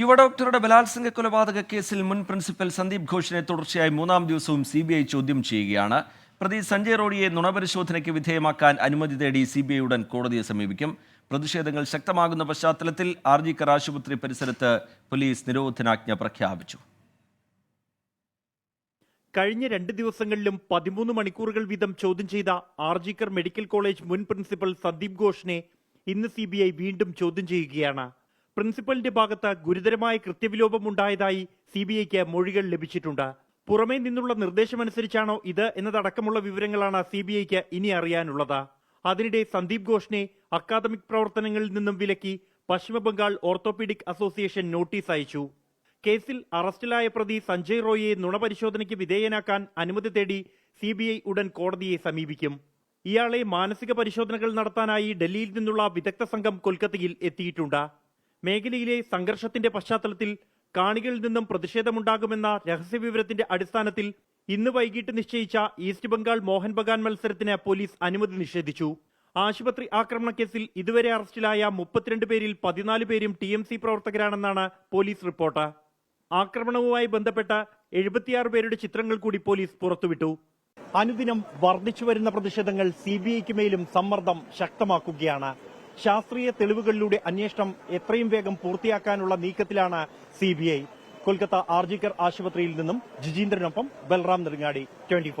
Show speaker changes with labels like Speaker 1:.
Speaker 1: യുവ ഡോക്ടറുടെ ബലാത്സംഗ കൊലപാതക കേസിൽ മുൻ പ്രിൻസിപ്പൽ സന്ദീപ് ഘോഷിനെ തുടർച്ചയായി മൂന്നാം ദിവസവും സി ബി ഐ ചോദ്യം ചെയ്യുകയാണ്. പ്രതി സഞ്ജയ് റോഡിയെ നുണപരിശോധനയ്ക്ക് വിധേയമാക്കാൻ അനുമതി തേടി സി ബി ഐ ഉടൻ കോടതിയെ സമീപിക്കും. പ്രതിഷേധങ്ങൾ ശക്തമാകുന്ന പശ്ചാത്തലത്തിൽ ആർജിക്കർ ആശുപത്രി പരിസരത്ത് പോലീസ് നിരോധനാജ്ഞ പ്രഖ്യാപിച്ചു.
Speaker 2: കഴിഞ്ഞ രണ്ട് ദിവസങ്ങളിലും പതിമൂന്ന് മണിക്കൂറുകൾ വീതം ചോദ്യം ചെയ്ത ആർജിക്കർ മെഡിക്കൽ കോളേജ് മുൻ പ്രിൻസിപ്പൽ സന്ദീപ് ഘോഷിനെ ഇന്ന് സി വീണ്ടും ചോദ്യം ചെയ്യുകയാണ്. പ്രിൻസിപ്പലിന്റെ ഭാഗത്ത് ഗുരുതരമായ കൃത്യവിലോപം ഉണ്ടായതായി സി ബി ഐക്ക് മൊഴികൾ ലഭിച്ചിട്ടുണ്ട്. പുറമേ നിന്നുള്ള നിർദ്ദേശമനുസരിച്ചാണോ ഇത് എന്നതടക്കമുള്ള വിവരങ്ങളാണ് സി ബി ഐക്ക് ഇനി അറിയാനുള്ളത്. അതിനിടെ സന്ദീപ് ഘോഷിനെ അക്കാദമിക് പ്രവർത്തനങ്ങളിൽ നിന്നും വിലക്കി പശ്ചിമബംഗാൾ ഓർത്തോപീഡിക് അസോസിയേഷൻ നോട്ടീസ് അയച്ചു. കേസിൽ അറസ്റ്റിലായ പ്രതി സഞ്ജയ് റോയിയെ നുണപരിശോധനയ്ക്ക് വിധേയനാക്കാൻ അനുമതി തേടി സി ബി ഐ ഉടൻ കോടതിയെ സമീപിക്കും. ഇയാളെ മാനസിക പരിശോധനകൾ നടത്താനായി ഡൽഹിയിൽ നിന്നുള്ള വിദഗ്ധ സംഘം കൊൽക്കത്തയിൽ എത്തിയിട്ടുണ്ട്. മേഖലയിലെ സംഘർഷത്തിന്റെ പശ്ചാത്തലത്തിൽ കാണികളിൽ നിന്നും പ്രതിഷേധമുണ്ടാകുമെന്ന രഹസ്യവിവരത്തിന്റെ അടിസ്ഥാനത്തിൽ ഇന്ന് വൈകിട്ട് നിശ്ചയിച്ച ഈസ്റ്റ് ബംഗാൾ മോഹൻ ബഗാൻ മത്സരത്തിന് പോലീസ് അനുമതി നിഷേധിച്ചു. ആശുപത്രി ആക്രമണ കേസിൽ ഇതുവരെ അറസ്റ്റിലായ മുപ്പത്തിരണ്ട് പേരിൽ പതിനാല് പേരും ടി എം സി പ്രവർത്തകരാണെന്നാണ് പോലീസ് റിപ്പോർട്ട്. ആക്രമണവുമായി ബന്ധപ്പെട്ട എഴുപത്തിയാറ് പേരുടെ ചിത്രങ്ങൾ കൂടി പോലീസ് പുറത്തുവിട്ടു. അനുദിനം വർദ്ധിച്ചു വരുന്ന പ്രതിഷേധങ്ങൾ സി ബി ഐക്ക് മേലും സമ്മർദ്ദം ശക്തമാക്കുകയാണ്. ശാസ്ത്രീയ തെളിവുകളിലൂടെ അന്വേഷണം എത്രയും വേഗം പൂർത്തിയാക്കാനുള്ള നീക്കത്തിലാണ് സി കൊൽക്കത്ത ആർജിക്കർ ആശുപത്രിയിൽ നിന്നും ജിജീന്ദ്രനൊപ്പം ബൽറാം നെടുങ്ങാടി ട്വന്റി